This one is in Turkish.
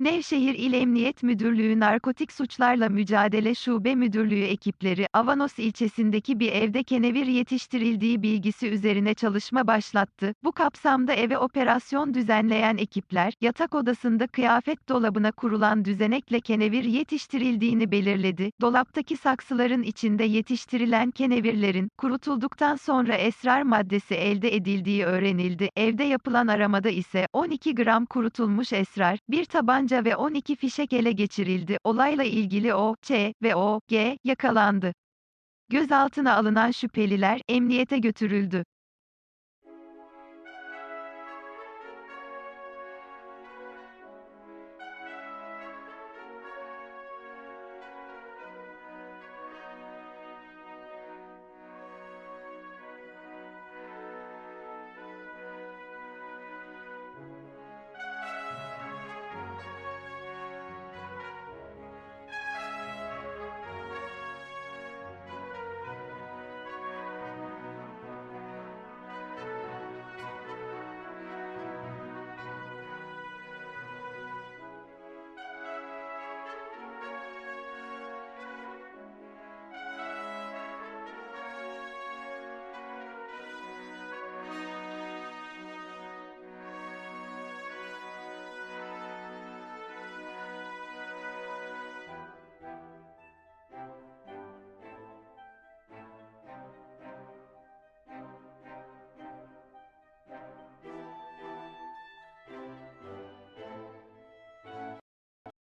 Nevşehir İl Emniyet Müdürlüğü Narkotik Suçlarla Mücadele Şube Müdürlüğü ekipleri, Avanos ilçesindeki bir evde kenevir yetiştirildiği bilgisi üzerine çalışma başlattı. Bu kapsamda eve operasyon düzenleyen ekipler, yatak odasında kıyafet dolabına kurulan düzenekle kenevir yetiştirildiğini belirledi. Dolaptaki saksıların içinde yetiştirilen kenevirlerin, kurutulduktan sonra esrar maddesi elde edildiği öğrenildi. Evde yapılan aramada ise 12 gram kurutulmuş esrar, bir tabanca ve 12 fişek ele geçirildi. Olayla ilgili O, Ç ve O, G yakalandı. Gözaltına alınan şüpheliler emniyete götürüldü.